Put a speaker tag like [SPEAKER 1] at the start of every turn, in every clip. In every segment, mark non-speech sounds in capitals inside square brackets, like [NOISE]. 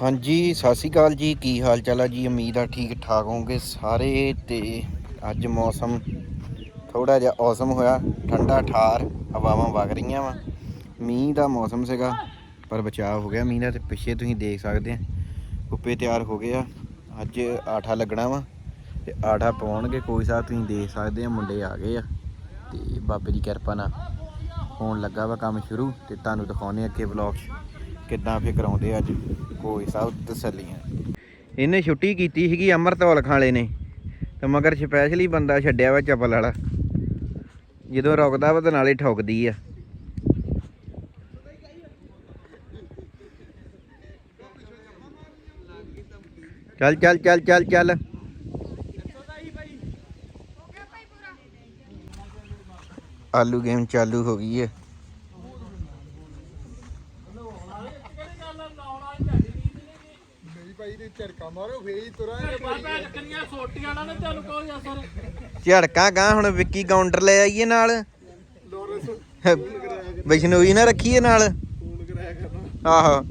[SPEAKER 1] ਹਾਂਜੀ, ਸਤਿ ਸ਼੍ਰੀ ਅਕਾਲ ਜੀ। ਕੀ ਹਾਲ ਚਾਲ ਆ ਜੀ? ਉਮੀਦ ਆ ਠੀਕ ਠਾਕ ਹੋਵੋਗੇ ਸਾਰੇ ਤੇ ਅੱਜ ਮੌਸਮ ਥੋੜਾ ਜਿਹਾ ਔਸਮ ਹੋਇਆ। ਠੰਡਾ ਠਾਰ, ਹਵਾਵਾਂ ਵਗ ਰਹੀਆਂ ਵਾ। ਮੀਂਹ ਦਾ ਮੌਸਮ ਸੀਗਾ, ਪਰ ਬਚਾਅ ਹੋ ਗਿਆ ਮੀਂਹ ਦਾ ਤੇ ਪਿੱਛੇ ਤੁਸੀਂ ਦੇਖ ਸਕਦੇ ਆ। ਕੁੱਪੇ ਤਿਆਰ ਹੋ ਗਏ ਆ। ਅੱਜ ਆਠਾ ਲੱਗਣਾ ਵਾ ਤੇ ਆਠਾ ਪਾਉਣਗੇ ਕੋਈ ਸਾਹਿਬ ਤੁਸੀਂ ਦੇਖ ਸਕਦੇ ਆ। ਮੁੰਡੇ ਆ ਗਏ ਆ ਤੇ ਬਾਬੇ ਦੀ ਕਿਰਪਾ ਨਾਲ ਹੋਣ ਲੱਗਾ ਵਾ ਕੰਮ ਸ਼ੁਰੂ ਤੇ ਤੁਹਾਨੂੰ ਦਿਖਾਉਣੇ ਅੱਗੇ ਵਲੌਗ ਕਿੱਦਾਂ ਫੇ ਕਰਾਉਂਦੇ ਅੱਜ? ਕੋਈ ਸਾਹਿਬ ਤਸੱਲੀਆਂ। ਇਹਨੇ ਛੁੱਟੀ ਕੀਤੀ ਸੀਗੀ ਅਮਰਤੌਲ ਖਾਲੇ ਨੇ ਤੇ ਮਗਰ ਸਪੈਸ਼ਲੀ ਬੰਦਾ ਛੱਡਿਆ ਵਾ ਚੱਪਲ ਵਾਲਾ। ਜਦੋਂ ਰੁਕਦਾ ਵਾ ਤੇ ਨਾਲੇ ਠੋਕਦੀ ਆ। ਚੱਲ ਚੱਲ ਚੱਲ ਚੱਲ ਚੱਲ। ਆਲੂ ਗੇਮ ਚਾਲੂ ਹੋ ਗਈ ਹੈ
[SPEAKER 2] ਨਹੀਂ ਭਾਈ ਤੇ ਝੜਕਾ ਮਾਰੋ ਫੇਰ ਤੁਰਾਂ
[SPEAKER 3] ਬਾਬਾ ਨਾ ਕੋਈ
[SPEAKER 1] ਝੜਕਾਂ ਗਾਂ ਹੁਣ ਵਿੱਕੀ ਕਾਊਂਟਰ ਲੈ ਆਈਏ ਨਾਲ।
[SPEAKER 2] ਲੋਰੈਂਸ
[SPEAKER 1] ਵਿਸ਼ਨੋਈ ਨਾ ਰੱਖੀਏ ਨਾਲ।
[SPEAKER 2] ਫੋਨ ਕਰਾਇਆ ਕਰਨਾ।
[SPEAKER 1] ਆਹੋ।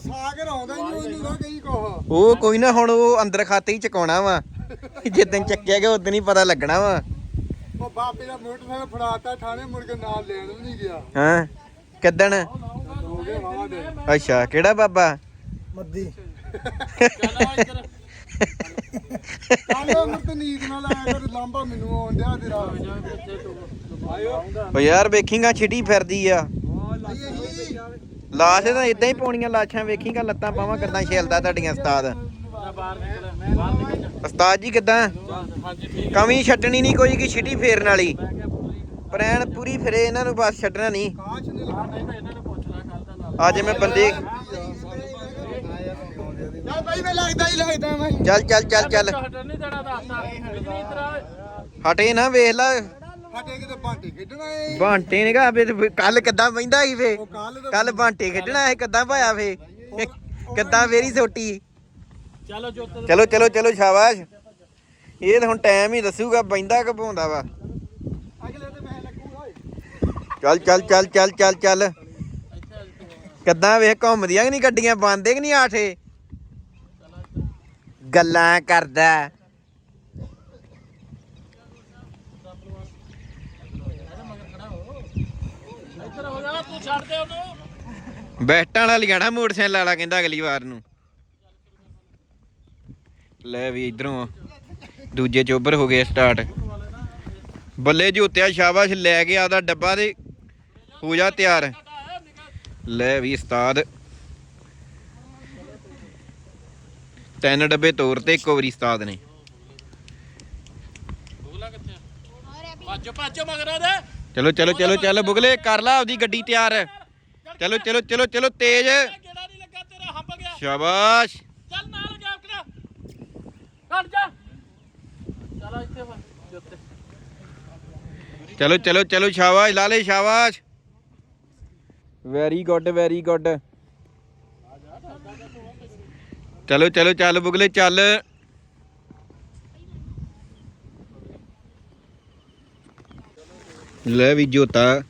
[SPEAKER 2] ਸਾਗਰ ਆਉਂਦਾ ਹੀ ਨਹੀਂ ਉਹਨੂੰ ਨਾ ਕਹੀ ਕੋਹ
[SPEAKER 1] ਉਹ ਕੋਈ ਨਾ ਹੁਣ ਉਹ ਅੰਦਰ ਖਾਤੇ ਹੀ ਚਕਾਉਣਾ ਵਾ। ਜਿੱਦਣ ਚੱਕਿਆ ਗਿਆ ਉਦੋਂ ਹੀ ਪਤਾ ਲੱਗਣਾ ਵਾ।
[SPEAKER 2] ਉਹ ਬਾਪੇ ਦਾ ਮੋਟਰਸਾਈਕਲ ਫੜਾਤਾ ਥਾਣੇ ਮੁੜ ਕੇ ਨਾਲ ਲੈਣ ਵੀ ਨਹੀਂ ਗਿਆ।
[SPEAKER 1] ਹਾਂ? ਕਿੱਦਣ? ਅੱਛਾ ਕਿਹੜਾ ਬਾਬਾ?
[SPEAKER 2] ਮੱਦੀ।
[SPEAKER 3] ਚਲੋ ਇੱਧਰ
[SPEAKER 2] ਨੀਂਦ ਨਾਲ ਆਇਆ ਕਰ ਲਾਂਬਾ ਮੈਨੂੰ ਆਉਣ ਡਿਆ ਤੇਰਾ
[SPEAKER 1] ਓ ਯਾਰ ਵੇਖੀਂਗਾ, ਛਿਟੀ ਫਿਰਦੀ ਆ।
[SPEAKER 2] ਆਈ
[SPEAKER 1] ਲਾਸ਼ ਤਾਂ ਇਦਾਂ ਹੀ ਪਾਉਣੀਆਂ ਲਾਸ਼ਾਂ, ਵੇਖੀਂਗਾ, ਲੱਤਾਂ ਪਾਵਾਂ ਕਿੱਦਾਂ ਛੇਲਦਾ ਤੁਹਾਡੀਆਂ ਉਸਤਾਦ।
[SPEAKER 3] ਬਾਹਰ
[SPEAKER 1] ਉਸਤਾਦ ਜੀ ਕਿੱਦਾਂ? ਕਮੀ ਛੱਡਣੀ ਨਹੀਂ ਕੋਈ ਕੀ ਛਿਟੀ ਫੇਰਨ ਵਾਲੀ। ਪ੍ਰੈਣ ਪੂਰੀ ਫਿਰੇ, ਇਹਨਾਂ ਨੂੰ ਬਸ ਛੱਡਣਾ ਨਹੀਂ। ਅੱਜ ਮੈਂ ਬੰਦੇ
[SPEAKER 2] ਯਾਰ ਭਾਈ ਮੈਂ ਲੱਗਦਾ ਹੀ ਲੱਗਦਾ ਮੈਂ।
[SPEAKER 1] ਚੱਲ ਚੱਲ ਚੱਲ ਚੱਲ।
[SPEAKER 3] ਹਟਣ ਨਹੀਂ ਦੇਣਾ ਦੱਸਦਾ ਬਿਜਲੀ ਇਤਰਾ
[SPEAKER 1] ਹਟੇ ਨਾ ਵੇਖ ਲੈ।
[SPEAKER 2] ਫਟੇ ਕਿਤੇ ਬਾਂਟੇ ਖੇਡਣਾ ਏ।
[SPEAKER 1] ਬਾਂਟੇ ਨੇ ਕਹਾ ਕੱਲ ਕਿੱਦਾਂ ਬੈਂਦਾ ਸੀ ਫੇ
[SPEAKER 2] ਕੱਲ
[SPEAKER 1] ਬਾਂਟੇ ਖੇਡਣਾ ਇਹ ਕਿੱਦਾਂ ਪਾਇਆ ਫੇ [LAUGHS] ਕਿੱਦਾਂ ਫੇਰੀ ਸੋਟੀ?
[SPEAKER 3] ਚਲੋ ਜੋਤ
[SPEAKER 1] ਚਲੋ ਚਲੋ ਚਲੋ ਸ਼ਾਬਾਸ਼। ਇਹ ਤਾਂ ਹੁਣ ਟਾਈਮ ਹੀ ਦੱਸੂਗਾ ਬੈਂਦਾ ਕਿ ਪਾਉਂਦਾ ਵਾ।
[SPEAKER 2] ਅਗਲੇ ਤੇ ਮੈਂ ਲੱਗੂਗਾ ਓਏ।
[SPEAKER 1] ਚੱਲ ਚੱਲ ਚੱਲ ਚੱਲ ਚੱਲ ਚੱਲ। ਕਿੱਦਾਂ ਵੇਖ ਘੁੰਮਦੀਆਂ ਕਿ ਨਹੀਂ ਗੱਡੀਆਂ ਬੰਦੇ ਕਿ ਨਹੀਂ ਆਠੇ? ਗੱਲਾਂ ਕਰਦਾ।
[SPEAKER 3] ਇੱਧਰ ਹੋ ਜਾ ਤੂੰ ਛੱਡ ਦੇ ਉਹਨੂੰ
[SPEAKER 1] ਬੈਸਟਾਂ ਵਾਲਾ ਲਿਆਣਾ ਮੋਟਰਸਾਈਕਲ ਵਾਲਾ ਕਹਿੰਦਾ ਅਗਲੀ ਵਾਰ ਨੂੰ। ਲੈ ਵੀ ਇਧਰੋਂ ਦੂਜੇ ਚੋਬਰ ਹੋ ਗਏ ਸਟਾਰਟ ਬੱਲੇ ਜੋਤਿਆ ਸ਼ਾਬਾਸ਼, ਲੈ ਕੇ ਆਦਾ ਡੱਬਾ ਤੇ। ਹੋ ਜਾ ਤਿਆਰ। ਲੈ ਵੀ ਉਸਤਾਦ। ਤਿੰਨ ਡੱਬੇ ਤੋਰ ਤੇ ਇੱਕੋ ਵਾਰੀ ਉਸਤਾਦ ਨੇ।
[SPEAKER 3] ਬੋਲਾ ਕਿੱਥੇ ਭੱਜੋ ਭੱਜੋ ਮਗਰ ਉਹਦੇ।
[SPEAKER 1] ਚਲੋ ਚਲੋ ਚਲੋ ਚੱਲ ਬੁਗਲੇ ਕਰ ਲਾ ਆਪਦੀ ਗੱਡੀ ਤਿਆਰ। ਚਲੋ ਚਲੋ ਚਲੋ ਚਲੋ ਤੇਜ਼।
[SPEAKER 3] ਕਿਹੜਾ ਨਹੀਂ ਲੱਗਾ ਤੇਰਾ ਹੰਬ ਗਿਆ।
[SPEAKER 1] ਸ਼ਾਬਾਸ਼।
[SPEAKER 3] ਚੱਲ ਨਾਲ ਜਾ ਕਰਾ। ਕੱਢ ਜਾ। ਚਲੋ ਇੱਥੇ ਵਾ ਜੋਤੇ।
[SPEAKER 1] ਚਲੋ ਚਲੋ ਚਲੋ ਸ਼ਾਬਾਸ਼ ਲਾਲੇ ਸ਼ਾਬਾਸ਼। ਵੈਰੀ ਗੁੱਡ ਵੈਰੀ ਗੁੱਡ ਚਲੋ ਚਲੋ, ਚੱਲ ਬੁਗਲੇ, ਚੱਲ। ਲੈ ਵੀ ਜੋਤਾ,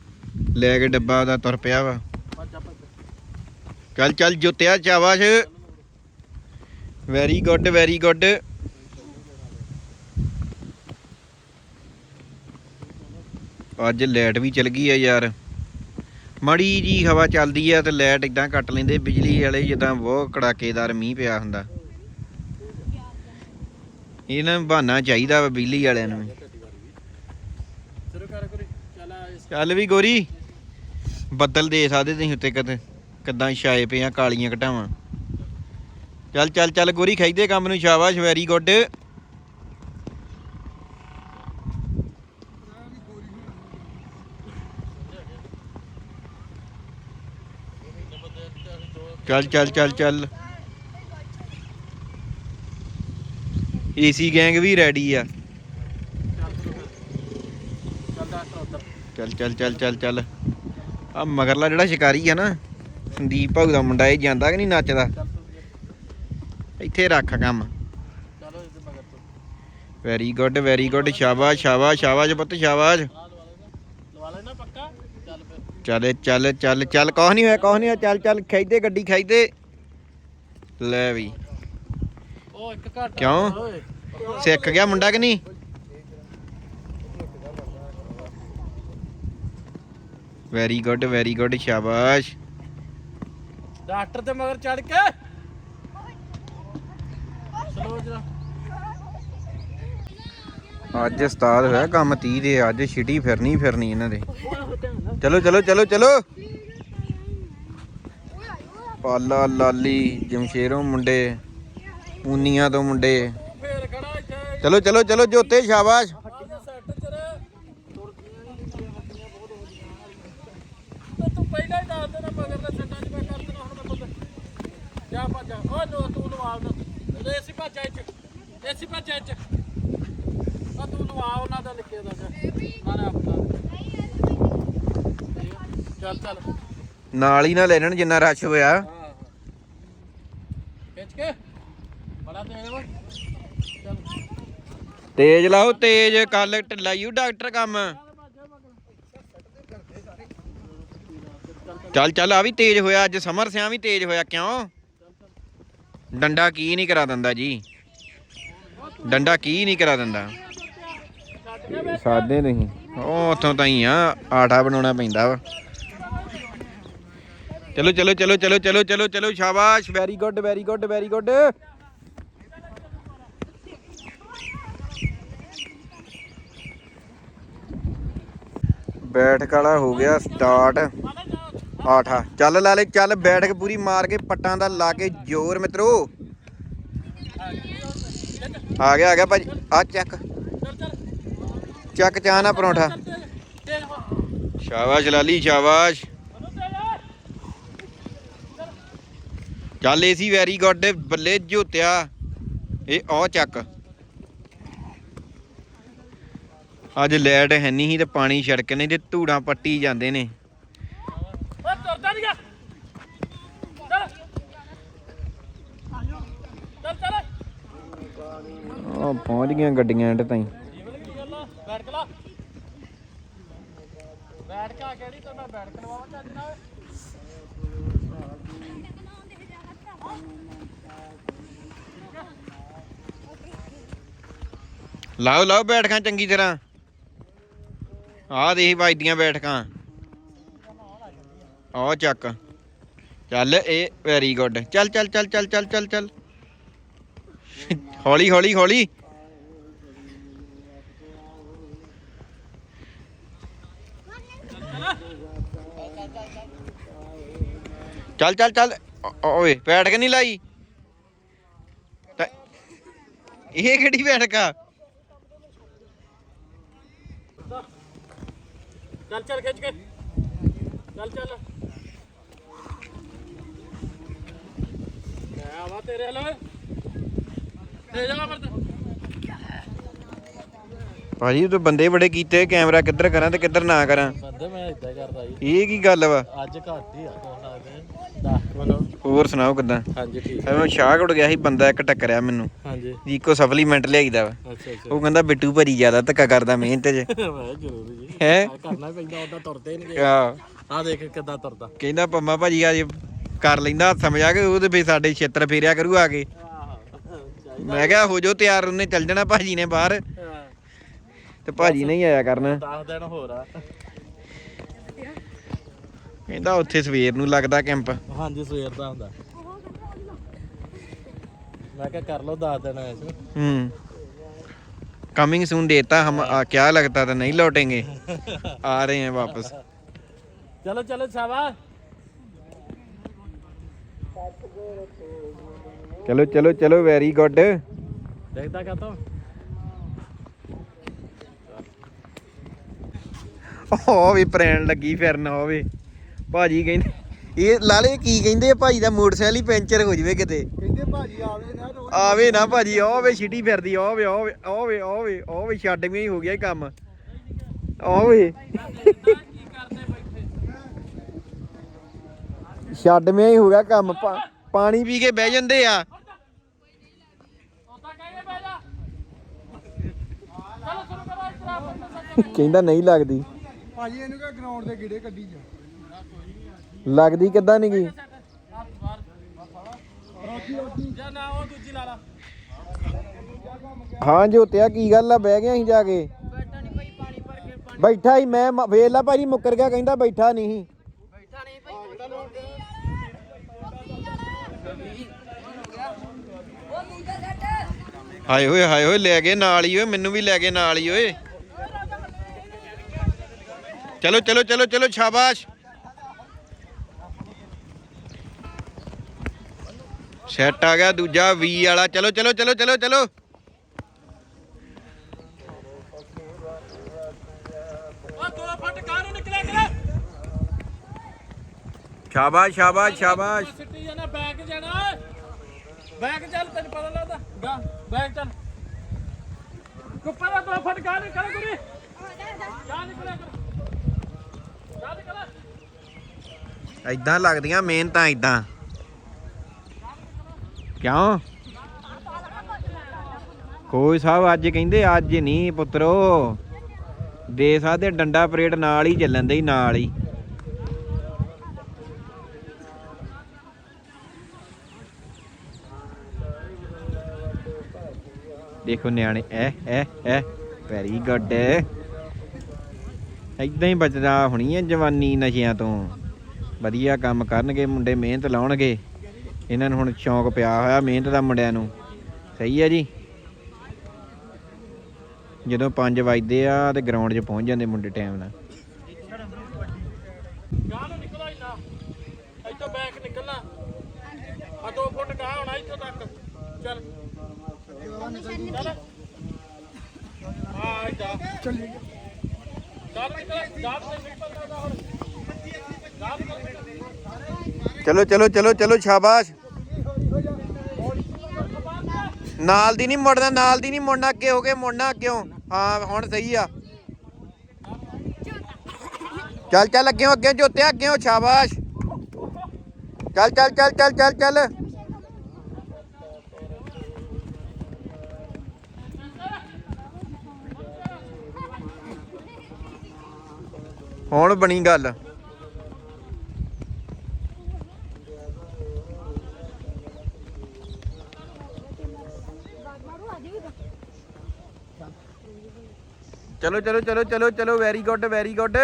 [SPEAKER 1] ਲੈ ਕੇ ਡੱਬਾ ਉਹਦਾ ਤੁਰ ਪਿਆ ਵਾ। ਚੱਲ ਚੱਲ ਜੋਤਿਆ ਚਾਵਾਸ਼ ਵੈਰੀ ਗੁੱਡ ਵੈਰੀ ਗੁੱਡ ਅੱਜ ਲਾਈਟ ਵੀ ਚਲ ਗਈ ਆ ਯਾਰ। ਮੜੀ ਜੀ ਹਵਾ ਚੱਲਦੀ ਆ ਤੇ ਲਾਈਟ ਇਦਾਂ ਕੱਟ ਲੈਂਦੇ, ਬਿਜਲੀ ਵਾਲੇ ਜਿੱਦਾਂ ਬਹੁਤ ਕੜਾਕੇਦਾਰ ਮੀਂਹ ਪਿਆ ਹੁੰਦਾ। ਇਹਨਾਂ ਨੂੰ ਬਹਾਨਾ ਚਾਹੀਦਾ ਵਾ ਬਿਜਲੀ ਵਾਲਿਆਂ ਨੂੰ
[SPEAKER 3] ਚੱਲ
[SPEAKER 1] ਵੀ ਗੋਰੀ, ਬੱਦਲ ਦੇ ਸਕਦੇ ਤੁਸੀਂ ਉੱਤੇ ਕਦੇ, ਕਿੱਦਾਂ ਛਾਏ ਪਿਆ ਕਾਲੀਆਂ ਘਟਾਵਾਂ। ਚੱਲ ਚੱਲ ਚੱਲ ਗੋਰੀ, ਖਾਈਦੇ ਕੰਮ ਨੂੰ, ਸ਼ਾਬਾਸ਼ ਵੈਰੀ ਗੁੱਡ ਚੱਲ ਚੱਲ ਚੱਲ ਚੱਲ। ਏਸੀ ਗੈਂਗ ਵੀ ਰੈਡੀ ਆ।
[SPEAKER 3] ਚੱਲ
[SPEAKER 1] ਚੱਲ ਚੱਲ ਚੱਲ ਚੱਲ। ਆ ਮਗਰਲਾ ਜਿਹੜਾ ਸ਼ਿਕਾਰੀ ਆ ਨਾ ਸੰਦੀਪ ਭਾਊ ਦਾ ਮੁੰਡਾ ਇਹ ਜਾਂਦਾ ਕਿ ਨਹੀਂ ਨੱਚਦਾ? ਇੱਥੇ ਰੱਖ ਕੰਮ। ਵੈਰੀ ਗੁੱਡ ਵੈਰੀ ਗੁੱਡ ਸ਼ਾਬਾਸ਼ ਸ਼ਾਬਾਸ਼ ਸ਼ਾਬਾਸ਼ ਪੁੱਤ ਸ਼ਾਬਾਸ਼
[SPEAKER 3] ਆ ਲਵਾ ਲੈਣਾ ਲਵਾ ਲੈਣਾ ਪੱਕਾ ਚੱਲ
[SPEAKER 1] ਚੱਲ ਚੱਲ ਚੱਲ ਕੁਛ ਨਹੀਂ ਹੋਇਆ ਕੁਛ ਨਹੀਂ ਹੋਇਆ ਚੱਲ ਚੱਲ ਖਿੱਚਦੇ ਗੱਡੀ ਖਿੱਚਦੇ। ਲੈ ਵੀ।
[SPEAKER 3] ਉਹ ਇੱਕ ਘੱਟ
[SPEAKER 1] ਕਿਉਂ? ਸਿੱਖ ਗਿਆ ਮੁੰਡਾ ਕਿ ਨਹੀਂ? ਵੈਰੀ ਗੁੱਡ ਵੈਰੀ ਗੁੱਡ ਸ਼ਾਬਾਸ਼।
[SPEAKER 3] ਡਾਕਟਰ ਤੇ ਮਗਰ ਚੜ ਕੇ ਚਲੋ ਜਰਾ
[SPEAKER 1] ਅੱਜ ਉਸਤਾਦ ਹੋਇਆ ਕੰਮ 30 ਦੇ, ਅੱਜ ਛਿਟੀ ਫਿਰਨੀ ਫਿਰਨੀ ਇਹਨਾਂ ਦੇ। ਚਲੋ ਚਲੋ ਚਲੋ ਚਲੋ। ਪਾਲਾ ਲਾਲੀ, ਜਮਸ਼ੇਰੋਂ ਮੁੰਡੇ, ਪੂਨੀਆਂ ਤੋਂ ਮੁੰਡੇ। ਚਲੋ ਚਲੋ ਚਲੋ, ਜੋਤੇ, ਸ਼ਾਬਾਸ਼।
[SPEAKER 3] ਜਾ ਭੱਜ ਓ ਨੋ ਤੂੰ ਨਵਾਲ ਨਾ ਏਸੀ ਭੱਜ ਇੱਚ ਏਸੀ ਭੱਜ ਇੱਚ ਤੂੰ ਉਹਨਾਂ ਦਾ ਦਾ ਚੱਲ ਚੱਲ।
[SPEAKER 1] ਨਾਲ ਹੀ ਨਾ ਲੈਣ ਜਿੰਨਾ ਰਸ਼ ਹੋਇਆ।
[SPEAKER 3] ਹਾਂ ਖਿੱਚ ਕੇ। ਬੜਾ ਤੇਜ਼ ਵਾ। ਚੱਲ।
[SPEAKER 1] ਤੇਜ਼ ਲਾਓ ਤੇਜ਼। ਕੱਲ ਢਿੱਲਾਈਓ ਡਾਕਟਰ ਕੰਮ। ਚੱਲ ਚੱਲ ਆ ਵੀ ਤੇਜ਼ ਹੋਇਆ। ਅੱਜ ਸਮਰ ਸਿਆਂ ਵੀ ਤੇਜ਼ ਹੋਇਆ। ਕਿਉਂ? ਡੰਡਾ ਕੀ ਨਹੀਂ ਕਰਾ ਦਿੰਦਾ ਜੀ। ਡੰਡਾ ਕੀ ਨਹੀਂ ਕਰਾ ਦਿੰਦਾ। ਸਾਦੇ ਨਹੀਂ। ਉਹ ਉਥੋਂ ਤਾਂ ਹੀ ਆ, ਆਟਾ ਬਣਾਉਣਾ ਪੈਂਦਾ ਵਾ। ਚਲੋ ਚਲੋ ਚਲੋ ਚਲੋ ਚਲੋ ਚਲੋ ਚਲੋ, ਸ਼ਾਬਾਸ਼ very good very good very good ਬੈਠਕ ਵਾਲਾ ਹੋ ਗਿਆ ਸਟਾਰਟ ਆਠਾ। ਚੱਲ ਲਾ ਲੈ ਚੱਲ ਬੈਠਕ ਪੂਰੀ ਮਾਰ ਕੇ ਪੱਟਾਂ ਦਾ ਲਾ ਕੇ ਜ਼ੋਰ ਮਿੱਤਰੋ। ਆ ਗਿਆ ਆ ਗਿਆ ਭਾਜੀ, ਆ ਚੱਕ ਚੱਕ ਚਾਹ ਨਾ ਪਰੌਂਠਾ।
[SPEAKER 3] ਤੇਜ਼
[SPEAKER 1] ਸ਼ਾਬਾਸ਼ ਲਾਲੀ, ਸ਼ਾਬਾਸ਼।
[SPEAKER 3] ਉਹਨੂੰ ਤੇਜ਼
[SPEAKER 1] ਚੱਲ ਏਸੀ ਵੈਰੀ ਗੁੱਡ ਬੱਲੇ ਜੋਤਿਆ ਇਹ ਉਹ ਚੱਕ। ਅੱਜ ਲੈਟ ਹੈ ਨਹੀਂ ਸੀ ਤੇ ਪਾਣੀ ਛੜਕ ਨੇ ਤੇ ਧੂੜਾਂ ਪੱਟੀ ਜਾਂਦੇ ਨੇ।
[SPEAKER 3] ਓ ਤੁਰਦਾ ਨਹੀਂ ਚੱਲ ਚੱਲ ਚੱਲ
[SPEAKER 1] ਪਹੁੰਚ ਗਈਆਂ ਗੱਡੀਆਂ ਐਂਡ ਤਾਈਂ।
[SPEAKER 3] ਬੈਠ ਕੇ ਬੈਠ ਕੇ ਕਿਹੜੀ ਤੇ ਮੈਂ ਬੈਠ ਕੇ ਚੱਜ ਨਾਲ।
[SPEAKER 1] ਲਾਓ ਲਾਓ ਬੈਠਕਾਂ ਚੰਗੀ ਤਰ੍ਹਾਂ। ਆਹ ਦੇਖ ਵੱਜਦੀਆਂ ਬੈਠਕਾਂ। ਆਹ ਚੱਕ। ਚੱਲ ਇਹ ਵੈਰੀ ਗੁੱਡ ਚੱਲ ਚੱਲ ਚੱਲ ਚੱਲ ਚੱਲ ਚੱਲ ਚੱਲ। ਹੌਲੀ ਹੌਲੀ ਹੌਲੀ। ਚੱਲ ਚੱਲ ਚੱਲ। ਓ- ਓਏ ਬੈਠਕ ਨਹੀਂ ਲਾਈ? ਤਾਂ- ਇਹ ਕਿਹੜੀ ਬੈਠਕ ਆ?
[SPEAKER 3] ਚੱਲ ਚੱਲ ਖਿੱਚ ਕੇ। ਚੱਲ ਚੱਲ। ਮੈਂ ਆਵਾ ਤੇਰੇ ਹਲ ਤੇ ਜਾ ਮਰਦ
[SPEAKER 1] ਭਾਜੀ ਤੂੰ ਬੰਦੇ ਬੜੇ ਕੀਤੇ ਕੈਮਰਾ ਕਿੱਧਰ ਕਰਾਂ ਤੇ ਕਿੱਧਰ ਨਾ ਕਰਾਂ?
[SPEAKER 3] ਬੰਦੇ ਮੈਂ ਇਦਾਂ ਕਰਦਾ ਜੀ।
[SPEAKER 1] ਇਹ ਕੀ ਗੱਲ ਵਾ?
[SPEAKER 3] ਅੱਜ ਘੱਟ ਹੀ ਆ। ਕੋਸਾ ਦੇ 10 ਕਿਲੋ
[SPEAKER 1] ਹੋਰ ਸੁਣਾਓ ਕਿੱਦਾਂ?
[SPEAKER 3] ਹਾਂਜੀ ਠੀਕ।
[SPEAKER 1] ਐਵੇਂ ਸ਼ਾਹ ਉੱਡ ਗਿਆ ਸੀ ਬੰਦਾ ਇੱਕ ਟੱਕਰਿਆ ਮੈਨੂੰ।
[SPEAKER 3] ਹਾਂਜੀ।
[SPEAKER 1] ਇੱਕੋ ਸਪਲੀਮੈਂਟ ਲਿਆਈਦਾ ਵਾ।
[SPEAKER 3] ਅੱਛਾ ਅੱਛਾ।
[SPEAKER 1] ਉਹ ਕਹਿੰਦਾ ਬਿੱਟੂ ਭਰੀ ਜ਼ਿਆਦਾ ਧੱਕਾ ਕਰਦਾ ਮਿਹਨਤ 'ਚ।
[SPEAKER 3] ਮੈਂ ਜ਼ਰੂਰੀ ਜੀ।
[SPEAKER 1] ਹੈ?
[SPEAKER 3] ਕਰਨਾ ਪੈਂਦਾ ਉਹਦਾ ਤੁਰਦੇ ਨਹੀਂ
[SPEAKER 1] ਆ
[SPEAKER 3] ਆ ਦੇਖ ਕਿੱਦਾਂ ਤੁਰਦਾ।
[SPEAKER 1] ਕਹਿੰਦਾ ਪੰਮਾ ਭਾਜੀ ਆ ਜੇ ਕਰ ਲੈਂਦਾ ਹੱਥ ਸਮਝਾ ਕੇ ਉਹ ਤੇ ਫੇ ਸਾਡੇ ਛੇਤਰ ਫੇਰਿਆ ਕਰੂ ਆ ਕੇ। ਮੈਂ ਕਿਹਾ ਹੋ ਜੋ ਤਿਆਰ ਉਹਨੇ ਚੱਲ ਜਾਣਾ ਭਾਜੀ ਨੇ ਬਾਹਰ। ਤੇ ਭਾਜੀ ਨਹੀਂ ਆਇਆ ਕਰਨਾ।
[SPEAKER 3] 10 ਦਿਨ ਹੋਰ ਆ।
[SPEAKER 1] ਕਹਿੰਦਾ ਉੱਥੇ ਸਵੇਰ ਨੂੰ ਲੱਗਦਾ ਕੈਂਪ
[SPEAKER 3] ਹਾਂਜੀ ਸਵੇਰ ਦਾ ਹੁੰਦਾ ਮੈਂ ਕਿਹਾ ਕਰ ਲਓ 10 ਦਿਨ ਐਸ
[SPEAKER 1] हम्म कमिंग सून देता हम आ, क्या लगता था नहीं लौटेंगे आ रहे हैं वापस
[SPEAKER 3] ਚਲੋ ਚਲੋ ਸ਼ਾਬਾਸ਼
[SPEAKER 1] चलो चलो चलो वेरी गुड
[SPEAKER 3] ਦੇਖਦਾ ਕਾਤੋਂ
[SPEAKER 1] ਉਹ ਵੀ ਪ੍ਰੈਣ ਲੱਗੀ ਫਿਰਨ ਹੋਵੇ ਭਾਜੀ ਕਹਿੰਦੇ ਇਹ ਲਾਲੇ ਕੀ ਕਹਿੰਦੇ ਆ ਭਾਜੀ ਦਾ ਮੋਟਰਸਾਈਕਲ ਹੀ ਪੈਂਚਰ ਹੋ ਜਵੇ ਕਿਤੇ।
[SPEAKER 2] ਕਹਿੰਦੇ ਭਾਜੀ ਆਵੇ ਨਾ ਰੋਜ਼
[SPEAKER 1] ਆਵੇ ਨਾ ਭਾਜੀ ਆਵੇ ਛਿਟੀ ਫਿਰਦੀ ਆਵੇ ਆਵੇ ਆਵੇ ਆਵੇ ਆਵੇ ਛੱਡ ਵੀ ਹੋ ਗਿਆ ਇਹ ਕੰਮ।
[SPEAKER 3] ਕਰਦੇ ਬੈਠੇ
[SPEAKER 1] ਛੱਡ ਮੈਂ ਹੀ ਹੋ ਗਿਆ ਕੰਮ ਪਾਣੀ ਪੀ ਕੇ ਬਹਿ ਜਾਂਦੇ ਆ।
[SPEAKER 3] ਉਦਾਂ ਕਹਿੰਦੇ ਬਹਿ ਜਾ ਚਲੋ ਸ਼ੁਰੂ ਕਰੋ ਇਸ ਤਰ੍ਹਾਂ ਬੰਦਾ
[SPEAKER 1] ਕਹਿੰਦਾ ਨਹੀਂ ਲੱਗਦੀ।
[SPEAKER 2] ਭਾਜੀ ਇਹਨੂੰ ਕਹ ਗਰਾਊਂਡ ਦੇ ਗਿੜੇ ਕੱਢੀ ਜਾ।
[SPEAKER 1] ਲੱਗਦੀ ਕਿੱਦਾਂ ਨਹੀਂ ਗਈ ਹਾਂ ਜੋਤਿਆ, ਕੀ ਗੱਲ ਆ? ਬਹਿ ਗਿਆ ਅਸੀਂ ਜਾ ਕੇ।
[SPEAKER 3] ਬੈਠਾ ਨਹੀਂ
[SPEAKER 1] ਹੀ ਮੈਂ, ਮ- ਵੇਖ ਲਾ ਭਾਜੀ, ਮੁੱਕਰ ਗਿਆ, ਕਹਿੰਦਾ ਬੈਠਾ ਨਹੀਂ ਸੀ।
[SPEAKER 3] ਬੈਠਾ ਨਹੀਂ ਭਾਈ
[SPEAKER 1] ਹਾਏ, ਹੋਏ ਹਾਏ ਓਏ ਲੈ ਗਏ ਨਾਲ ਹੀ ਓਏ, ਮੈਨੂੰ ਵੀ ਲੈ ਗਏ ਨਾਲ ਹੀ ਓਏ। ਚਲੋ ਚਲੋ ਚਲੋ ਚਲੋ, ਸ਼ਾਬਾਸ਼। ਸੈੱਟ ਆ ਗਿਆ ਦੂਜਾ ਵੀ ਵਾਲਾ। ਚਲੋ ਚਲੋ ਚਲੋ ਚਲੋ ਚਲੋ। ਸ਼ਾਬਾਸ਼ ਸ਼ਾਬਾਸ਼ ਸ਼ਾਬਾਸ਼।
[SPEAKER 3] ਸਿੱਟੀ ਜਾਣਾ ਬੈਕ ਜਾਣਾ। ਬੈਕ ਚੱਲ ਤੈਨੂੰ ਪਤਾ ਲੱਗਦਾ। ਗਾ ਬੈਕ ਚੱਲ। ਕੁੱਪਰ ਦਾ ਦੋ ਫੁੱਟ ਕਾਹ ਨਿਕਲ ਗੁਰੀ ਕਾ ਨਿਕਲਿਆ ਕਰ। ਕਾ ਨਿਕਲਿਆ।
[SPEAKER 1] ਐਦਾਂ ਲੱਗਦੀਆਂ ਮਿਹਨਤਾਂ ਐਦਾਂ ਕਿਉਂ? ਕੋਈ ਸਾਹਿਬ, ਅੱਜ ਕਹਿੰਦੇ ਅੱਜ ਨਹੀਂ ਪੁੱਤਰੋ। ਦੇ ਸਕਦੇ ਡੰਡਾ ਪਰੇਡ ਨਾਲ ਹੀ ਚੱਲਣ ਦੇ, ਨਾਲ ਹੀ। ਦੇਖੋ ਨਿਆਣੇ, ਐ ਐ ਐ ਵੈਰੀ ਗੁੱਡ ਐਦਾਂ ਹੀ ਬਚਦਾ ਹੋਣੀ ਹੈ ਜਵਾਨੀ ਨਸ਼ਿਆਂ ਤੋਂ। ਵਧੀਆ ਕੰਮ ਕਰਨਗੇ, ਮੁੰਡੇ ਮਿਹਨਤ ਲਾਉਣਗੇ। ਇਹਨਾਂ ਨੂੰ ਹੁਣ ਸ਼ੌਂਕ ਪਿਆ ਹੋਇਆ ਮਿਹਨਤ ਦਾ ਮੁੰਡਿਆਂ ਨੂੰ। ਸਹੀ ਹੈ ਜੀ? ਜਦੋਂ 5 ਵਜਦੇ ਆ ਤੇ ਗਰਾਊਂਡ 'ਚ ਪਹੁੰਚ ਜਾਂਦੇ ਮੁੰਡੇ ਟਾਈਮ ਨਾਲ।
[SPEAKER 3] ਗਾਹ ਨੂੰ। ਨਿਕਲੋ ਇੱਥੋਂ ਬੈਕ ਨਿਕਲਣਾ। ਆ ਦੋ ਫੁੱਟ ਗਾਹ ਹੋਣਾ ਇੱਥੋਂ ਤੱਕ। ਚੱਲ। ਚੱਲ। ਆ। ਜਾ
[SPEAKER 2] ਚੱਲੀ
[SPEAKER 3] ਗਾਹ ਨਿਕਲ। ਗਾਹ ਨੂੰ ਹੁਣ ਗਾਹ ਨਿਕਲ।
[SPEAKER 1] ਚਲੋ ਚਲੋ ਚਲੋ ਚਲੋ, ਸ਼ਾਬਾਸ਼। ਨਾਲ ਦੀ ਨਹੀਂ ਮੁੜਨਾ, ਨਾਲ ਦੀ ਨਹੀਂ ਮੁੜਨਾ, ਅੱਗੇ ਹੋ ਕੇ ਮੁੜਨਾ ਕਿਉਂ ਹਾਂ, ਹੁਣ ਸਹੀ ਆ। ਚੱਲ ਚੱਲ ਅੱਗੇ ਅੱਗੇ ਜੋਤਿਆ ਅੱਗੇ ਸ਼ਾਬਾਸ਼। ਚੱਲ ਚੱਲ ਚੱਲ ਚੱਲ ਚੱਲ ਚੱਲ। ਹੁਣ ਬਣੀ ਗੱਲ। ਚਲੋ ਚਲੋ ਚਲੋ ਚਲੋ ਚਲੋ ਵੈਰੀ ਗੁੱਡ ਵੈਰੀ ਗੁੱਡ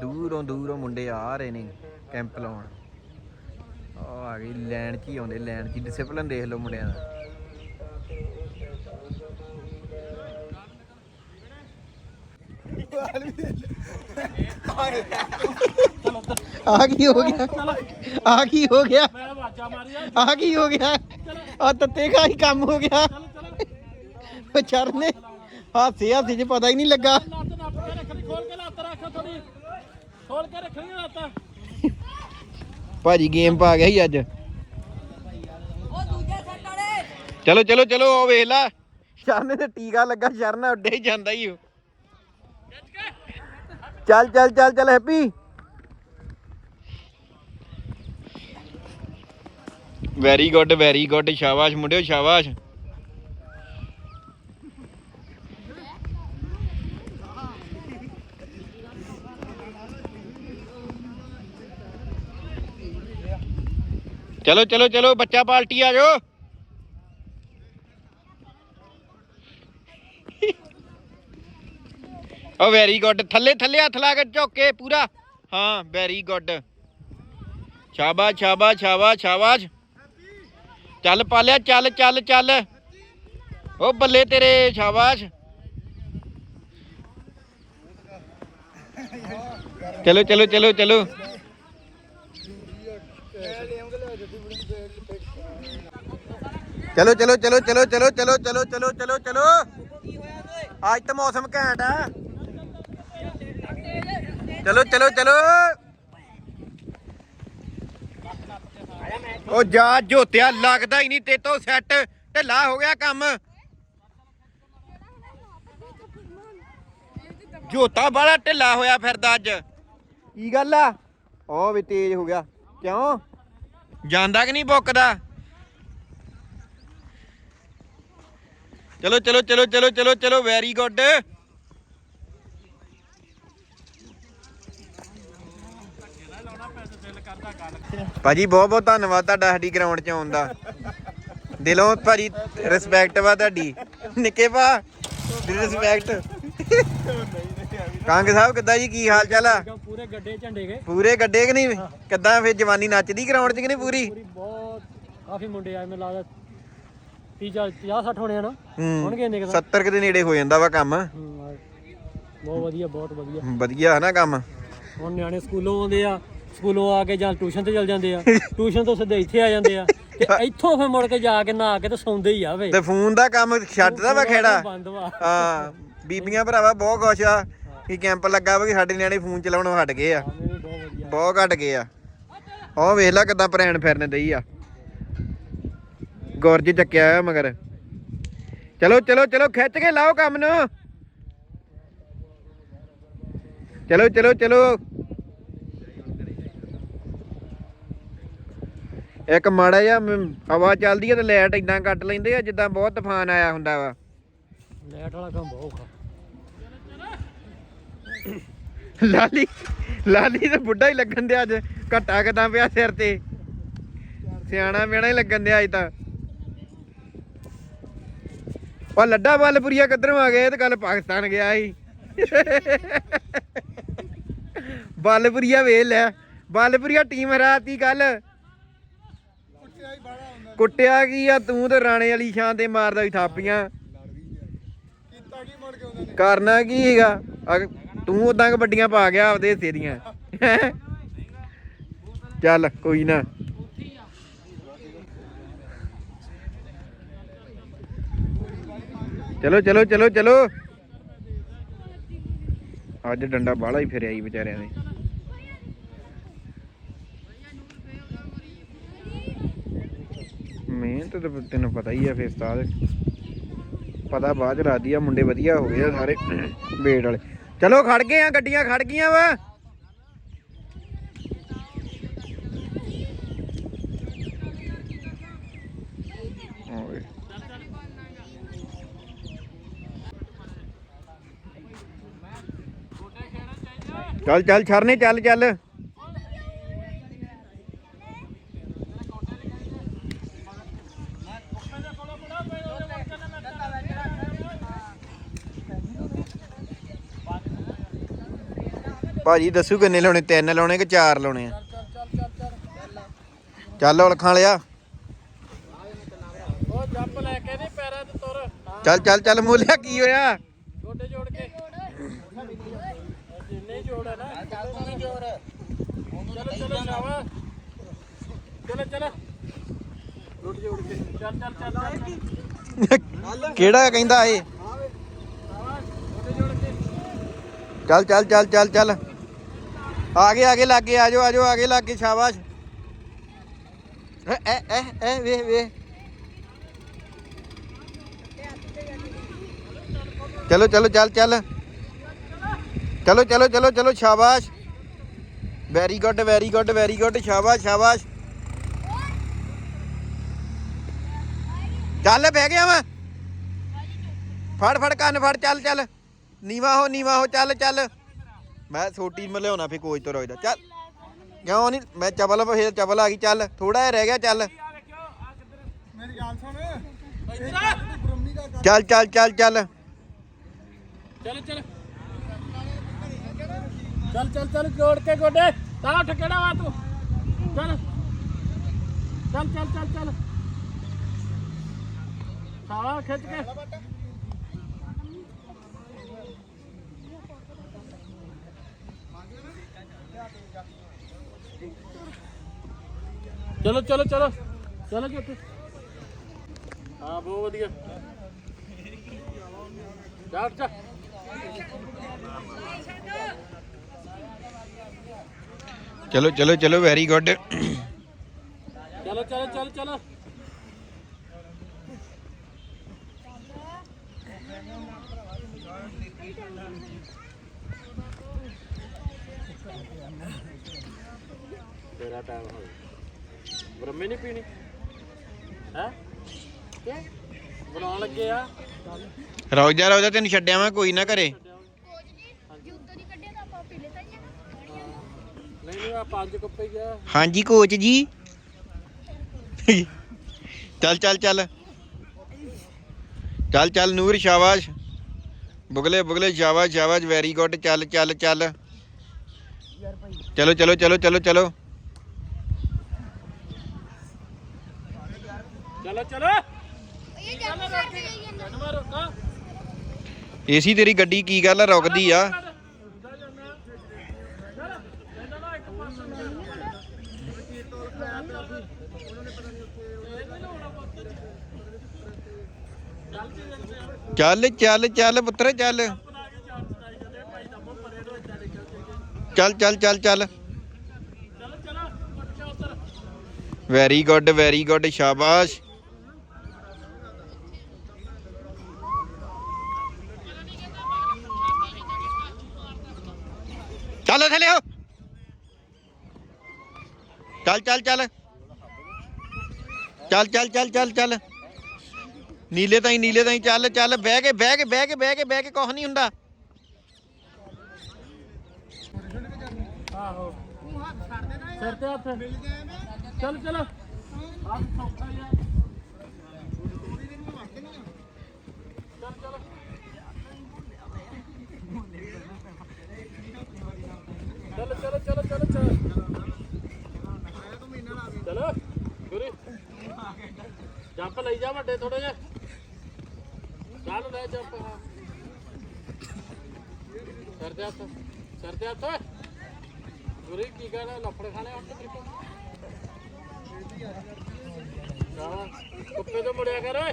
[SPEAKER 1] ਦੂਰੋਂ ਦੂਰੋਂ ਮੁੰਡੇ ਆ ਰਹੇ ਨੇ ਕੈਂਪ ਲਾਉਣ। ਆ ਆ ਗਈ, ਲੈਣ 'ਚ ਹੀ ਆਉਂਦੇ, ਲੈਣ 'ਚ ਡਿਸਪਲਿਨ ਦੇਖ ਲਓ ਮੁੰਡਿਆਂ ਦਾ। ਆ ਕੀ ਹੋ ਗਿਆ? ਆ ਕੀ ਹੋ ਗਿਆ?
[SPEAKER 3] ਮੈਂ ਆਵਾਜ਼ਾਂ ਮਾਰੀਆਂ
[SPEAKER 1] ਆ ਕੀ ਹੋ ਗਿਆ? ਆ ਤੱਤੇ ਕਾ ਹੀ ਕੰਮ ਹੋ ਗਿਆ।
[SPEAKER 3] ਚਲੋ
[SPEAKER 1] ਹਾਸੇ ਹਾਸੇ ਚ ਪਤਾ ਹੀ ਨਹੀਂ ਲੱਗਾ।
[SPEAKER 3] ਲੱਤ ਨੱਪ ਕੇ ਰੱਖਣੀ ਖੋਲ ਕੇ ਲੱਤ ਰੱਖ ਥੋੜੀ ਖੋਲ ਕੇ ਰੱਖਣੀ ਲੱਤ
[SPEAKER 1] ਭਾਜੀ ਗੇਮ ਪਾ ਗਿਆ ਸੀ ਅੱਜ। ਚਲੋ ਚਲੋ ਚਲੋ, ਉਹ ਵੇਖ ਲੈ। ਸ਼ਰਨ ਤੇ ਟੀਕਾ ਲੱਗਾ ਸ਼ਰਨ ਉੱਡੇ ਹੀ ਜਾਂਦਾ ਹੀ ਉਹ। ਚੱਲ ਚੱਲ ਚੱਲ ਚੱਲ, happy. Very good very good शाबाश मुंडियो, शाबाश. चलो चलो चलो, बच्चा पार्टी आ जाओ. ओ वेरी गुड थले थले हथ ला के झोंके पूरा. हाँ वेरी गुड शाबाश शाबाश शाबाश शाबाश. ਚੱਲ ਪਾਲਿਆ ਚੱਲ ਚੱਲ ਚੱਲ ਓ ਬੱਲੇ ਤੇਰੇ ਸ਼ਾਬਾਸ਼ ਚਲੋ ਚਲੋ ਚਲੋ ਚਲੋ ਚਲੋ ਚਲੋ ਚਲੋ ਚਲੋ ਚਲੋ ਚਲੋ ਚਲੋ ਚਲੋ ਚਲੋ ਚਲੋ ਅੱਜ ਤਾਂ ਮੌਸਮ ਘੈਂਟ ਆ ਚਲੋ ਚਲੋ ਚਲੋ ਉਹ ਜਾ ਝੋਤਿਆ ਲੱਗਦਾ ਹੀ ਨਹੀਂ ਤੇ ਤੋਂ ਸੈੱਟ। ਢਿੱਲਾ ਹੋ ਗਿਆ ਕੰਮ। ਝੋਤਾ ਬੜਾ ਢਿੱਲਾ ਹੋਇਆ ਫਿਰਦਾ ਅੱਜ। ਕੀ ਗੱਲ ਆ? ਉਹ ਵੀ ਤੇਜ਼ ਹੋ ਗਿਆ। ਕਿਉਂ? ਜਾਂਦਾ ਕਿ ਨਹੀਂ ਬੁੱਕਦਾ? ਚਲੋ ਚਲੋ ਚਲੋ ਚਲੋ ਚਲੋ ਚਲੋ ਵੈਰੀ ਗੁੱਡ ਭਾਜੀ ਬਹੁਤ ਬਹੁਤ ਧੰਨਵਾਦ ਤੁਹਾਡਾ ਸਾਡੀ ਗਰਾਊਂਡ 'ਚ ਆਉਣ ਦਾ। ਦਿਲੋਂ ਭਾਜੀ ਰਿਸਪੈਕਟ ਵਾ ਤੁਹਾਡੀ। ਨਿੱਕੇ ਭਾ ਰਿਸਪੈਕਟ ਕਾਂਗ ਸਾਹਿਬ ਕਿੱਦਾਂ ਜੀ ਕੀ ਹਾਲ ਚਾਲ ਆ?
[SPEAKER 3] ਪੂਰੇ ਗੱਡੇ ਝੰਡੇ ਗਏ।
[SPEAKER 1] ਪੂਰੇ ਗੱਡੇ ਕਿ ਨਹੀਂ? ਕਿੱਦਾਂ ਫੇਰ ਜਵਾਨੀ ਨੱਚਦੀ ਗਰਾਊਂਡ 'ਚ ਕਿ ਨਹੀਂ ਪੂਰੀ?
[SPEAKER 3] ਬਹੁਤ ਕਾਫੀ ਮੁੰਡੇ ਆਏ ਮੈਨੂੰ ਲੱਗਦਾ 30 50 60 ਹੋਣੇ ਆ ਨਾ। ਹੋਣਗੇ ਇੰਨੇ ਕੁ ਤਾਂ।
[SPEAKER 1] 70 ਕੁ ਦੇ ਨੇੜੇ ਹੋ ਜਾਂਦਾ ਵਾ ਕੰਮ।
[SPEAKER 3] ਬਹੁਤ ਵਧੀਆ ਬਹੁਤ ਵਧੀਆ।
[SPEAKER 1] ਵਧੀਆ ਹੈ ਨਾ ਕੰਮ।
[SPEAKER 3] ਹੁਣ ਨਿਆਣੇ ਸਕੂਲੋਂ ਆਉਂਦੇ ਆ। ਸਕੂਲੋਂ ਆ ਕੇ ਜਾਂ ਟਿਊਸ਼ਨ ਤੇ ਚਲ ਜਾਂਦੇ ਆ। [LAUGHS] ਟਿਊਸ਼ਨ ਤੋਂ ਸਿੱਧੇ ਇੱਥੇ ਆ ਜਾਂਦੇ ਆ। ਤੇ ਇੱਥੋਂ ਫਿਰ ਮੁੜ ਕੇ ਜਾ ਕੇ ਨਹਾ ਕੇ ਤੇ ਸੌਂਦੇ ਹੀ ਆ ਵੇ।
[SPEAKER 1] ਤੇ ਫੋਨ ਦਾ ਕੰਮ ਛੱਡਦਾ ਵਾ ਖੇੜਾ?
[SPEAKER 3] ਬੰਦ ਵਾ।
[SPEAKER 1] ਹਾਂ ਬੀਬੀਆਂ ਭਰਾਵਾ ਬਹੁਤ ਖੁਸ਼ ਆ ਕਿ ਕੈਂਪ ਲੱਗਾ ਵਾ ਕਿ ਸਾਡੇ ਨਿਆਣੇ ਫੋਨ ਚਲਾਉਣੋਂ ਹਟ ਗਏ ਆ।
[SPEAKER 3] ਬਹੁਤ
[SPEAKER 1] ਘਟ ਗਏ ਆ। ਉਹ ਵੇਖ ਲੈ ਕਿਦਾਂ ਪ੍ਰੈਣ ਫਿਰਨ ਦਈ ਆ। ਗੁਰਜ ਚੱਕਿਆ ਹੋਇਆ ਮਗਰ। ਚਲੋ ਚਲੋ ਚਲੋ ਖਿੱਚ ਕੇ ਲਾਓ ਕੰਮ ਨੂੰ। ਚਲੋ ਚਲੋ ਚਲੋ। ਇੱਕ ਮਾੜਾ ਜਿਹਾ ਹਵਾ ਚੱਲਦੀ ਆ ਤੇ ਲਾਈਟ ਇਦਾਂ ਕੱਟ ਲੈਂਦੇ ਆ ਜਿੱਦਾਂ ਬਹੁਤ ਤੂਫਾਨ ਆਇਆ ਹੁੰਦਾ ਵਾ।
[SPEAKER 3] ਲੈਟ ਵਾਲਾ ਕੰਮ ਬਹੁਤ ਔਖਾ।
[SPEAKER 1] ਲਾਲੀ ਲਾਲੀ ਤੇ ਬੁੱਢਾ ਹੀ ਲੱਗਣ ਦਿਆ ਅੱਜ ਘੱਟਾ ਕਿਦਾਂ ਪਿਆ ਸਿਰ ਤੇ। ਸਿਆਣਾ ਮੇਣਾ ਹੀ ਲੱਗਣ ਦਿਆ ਅੱਜ ਤਾਂ। ਉਹ ਲੱਡਾ ਬਲਪੁਰੀਆ ਕਿੱਧਰੋਂ ਆ ਗਿਆ ਇਹ ਤਾਂ ਕੱਲ ਪਾਕਿਸਤਾਨ ਗਿਆ ਸੀ। ਬਲਪੁਰੀਆ ਵੇਖ ਲੈ ਬਲਪੁਰੀਆ ਟੀਮ ਹਰਾਤੀ ਕੱਲ
[SPEAKER 2] ਹੀ
[SPEAKER 1] ਕੁੱਟਿਆ ਕੀ ਆ? ਤੂੰ ਤੇ ਰਾਣੇ ਵਾਲੀ ਸ਼ਾਨ ਤੇ ਮਾਰਦਾ ਵੀ ਥਾਪੀਆਂ।
[SPEAKER 2] ਕੀਤਾ ਕੀ ਮੁੜ ਕੇ ਉਹਨਾਂ ਨੇ
[SPEAKER 1] ਕਰਨਾ ਕੀ ਹੈਗਾ ਅਗ- ਤੂੰ ਉਦਾਂ ਕਬੱਡੀਆਂ ਪਾ ਗਿਆ ਆਪਦੇ ਹਿੱਸੇ ਦੀਆਂ। ਚੱਲ, ਕੋਈ ਨਾ। ਚਲੋ ਚਲੋ ਚਲੋ ਚਲੋ। ਅੱਜ ਡੰਡਾ ਬਾਹਲਾ ਹੀ ਫਿਰਿਆ ਹੀ ਵਿਚਾਰਿਆਂ ਨੇ। ਮਿਹਨਤ ਤਾਂ ਤੈਨੂੰ ਪਤਾ ਹੀ ਆ ਫਿਰ ਉਸਤਾਦ। ਪਤਾ ਬਾਅਦ ਚ ਲੱਗਦੀ ਆ, ਮੁੰਡੇ ਵਧੀਆ ਹੋ ਗਏ ਆ ਸਾਰੇ ਬੇੜ ਵਾਲੇ। ਚਲੋ ਖੜ ਗਏ ਆ, ਗੱਡੀਆਂ ਖੜ ਗਈਆਂ ਵਾ। ਚੱਲ ਚੱਲ, ਛਰਨੇ, ਚੱਲ ਚੱਲ। ਭਾਜੀ ਦੱਸੂ ਕਿੰਨੇ ਲਾਉਣੇ ਤਿੰਨ ਲਾਉਣੇ ਕਿ ਚਾਰ ਲਾਉਣੇ ਆ? ਚੱਲ ਉਲਖਾਂ ਲਿਆ
[SPEAKER 3] ਉਹ ਜੰਪ ਲੈ ਕੇ ਨਹੀਂ ਪੈਰਾਂ ਤੇ ਤੁਰ।
[SPEAKER 1] ਚੱਲ ਚੱਲ ਚੱਲ ਮੋਲਿਆ ਕੀ ਹੋਇਆ?
[SPEAKER 3] ਗੋਡੇ ਜੋੜ ਕੇ। ਜਿੰਨੇ ਜੋੜ ਹੈ ਨਾ ਚਲੋ ਚਲੋ ਸ਼ਾਵਾ ਚਲੋ ਚਲੋ ਗੋਡੇ ਜੋੜ ਕੇ ਚੱਲ। ਚੱਲ ਚੱਲ ਚੱਲ
[SPEAKER 1] ਕਿਹੜਾ ਕਹਿੰਦਾ
[SPEAKER 3] ਜੋੜ ਕੇ।
[SPEAKER 1] ਚੱਲ ਚੱਲ ਚੱਲ ਚੱਲ। आगे आगे लागे आ जाओ आ जाओ आगे लागे शाबाश। ए ए ए वे वे। चलो चलो चल चल। चलो चलो चलो चलो शाबाश। Very good very good very good शाबाश शाबाश। चल ਬਹਿ गया ਮੈਂ फड़ ਫੜ ਕੰਨ चल चल। ਚੱਲ हो नीवा हो चल चल, चल। ਮੈਂ ਛੋਟੀ ਮ ਲਿਆਉਣਾ ਫੇ ਕੋਚ ਤੋਂ ਰੋਜਦਾ ਚੱਲ, ਕਿਉਂ ਨਹੀਂ ਮੈਂ ਚਬਲ ਫੇਰ ਚਬਲ ਆ ਗਈ, ਚੱਲ ਥੋੜਾ ਜਿਹਾ ਰਹਿ ਗਿਆ, ਚੱਲ।
[SPEAKER 2] ਮੇਰੀ ਗੱਲ ਸੁਣ
[SPEAKER 1] ਚੱਲ ਚੱਲ ਚੱਲ ਚੱਲ।
[SPEAKER 3] ਚੱਲ ਚੱਲ। ਚੱਲ ਚੱਲ ਚੱਲ, ਜੋੜ ਕੇ ਗੋਡੇ। ਤਾਂ ਉੱਠ ਕਿਹੜਾ ਵਾ ਤੂੰ? ਚੱਲ। ਚੱਲ ਚੱਲ ਚੱਲ ਚੱਲ। ਸਾਵਾ ਖਿੱਚ ਕੇ। ਚਲੋ ਚਲੋ ਚਲੋ। ਚਲੋ ਜੀ ਉੱਥੇ। ਹਾਂ ਬਹੁਤ ਵਧੀਆ। ਉੱਠ ਜਾ
[SPEAKER 1] ਚਲੋ ਚਲੋ ਚਲੋ ਵੈਰੀ ਗੁੱਡ
[SPEAKER 3] ਚਲੋ ਚਲੋ ਚਲੋ ਚਲੋ। ਤੇਰਾ ਟਾਈਮ ਹੋ ਗਿਆ ਬ੍ਰਹਮੇ ਨਹੀਂ ਪੀਣੀ? ਹੈ? ਬਣਾਉਣ ਲੱਗੇ ਆ?
[SPEAKER 1] ਰੁਕ ਜਾ ਰੁਕ ਜਾ ਤੈਨੂੰ ਛੱਡਿਆ ਮੈਂ ਕੋਈ ਨਾ ਘਰੇ।
[SPEAKER 3] ਨਹੀਂ ਨਹੀਂ ਆ ਪੰਜ ਕੁੱਪੇ ਗਿਆ
[SPEAKER 1] ਹਾਂਜੀ ਕੋਚ ਜੀ। ਚੱਲ ਚੱਲ ਚੱਲ। ਚੱਲ ਚੱਲ ਨੂਰ ਸ਼ਾਬਾਸ਼। ਬੁਗਲੇ ਬੁਗਲੇ ਸ਼ਾਬਾਸ਼ ਸ਼ਾਬਾਸ਼ ਵੈਰੀ ਗੁੱਡ ਚੱਲ ਚੱਲ ਚੱਲ। ਚਲੋ ਚਲੋ ਚਲੋ ਚਲੋ ਚਲੋ।
[SPEAKER 3] ਚਲੋ ਚਲੋ। ਕੱਢ ਮਾਰੋ ਕਾ
[SPEAKER 1] ਏਸੀ ਤੇਰੀ ਗੱਡੀ ਕੀ ਗੱਲ ਆ, ਰੁਕਦੀ ਆ? ਚੱਲ ਚੱਲ ਚੱਲ ਪੁੱਤਰ, ਚੱਲ। ਚੱਲ ਚੱਲ ਚੱਲ ਚੱਲ। ਵੈਰੀ ਗੁੱਡ ਵੈਰੀ ਗੁੱਡ ਸ਼ਾਬਾਸ਼। ਚੱਲ ਥੱਲੇ ਹੋ ਚੱਲ ਚੱਲ ਚੱਲ ਚੱਲ ਚੱਲ ਚੱਲ ਚੱਲ ਚੱਲ ਨੀਲੇ ਤਾਈ ਨੀਲੇ ਤਾਈ ਚੱਲ ਚੱਲ ਬਹਿ ਕੇ ਬਹਿ ਕੇ ਬਹਿ ਕੇ ਬਹਿ ਕੇ ਬਹਿ ਕੇ ਕੁਝ ਨਹੀਂ ਹੁੰਦਾ
[SPEAKER 3] ਆਹੋ ਸਿਰ ਤੇ ਹੱਥ ਚੱਲ ਚੱਲ ਆ ਸੌਖਾ ਹੀ ਆ ਚੱਲ ਚੱਲ ਚੱਲ ਚੱਲ ਚੱਲ ਚਲੋ ਗੁਰੀ ਜੰਪ ਲਈ ਜਾ ਵੱਡੇ ਥੋੜੇ ਜਿਹਾ। ਚੱਲ ਲੈ ਜੰਪ। ਹਾਂ ਸਿਰ ਤੇ ਹੱਥ, ਸਿਰ ਤੇ ਹੱਥ ਓਏ। ਗੁਰੀ ਕੀ ਕਹਿਣਾ ਲੱਫੜ ਖਾਣੇ ਹੁਣ ਤੇ ਤਰੀਕੇ ਕੁੱਪੇ ਤੋਂ ਮੁੜਿਆ ਕਰ ਓਏ।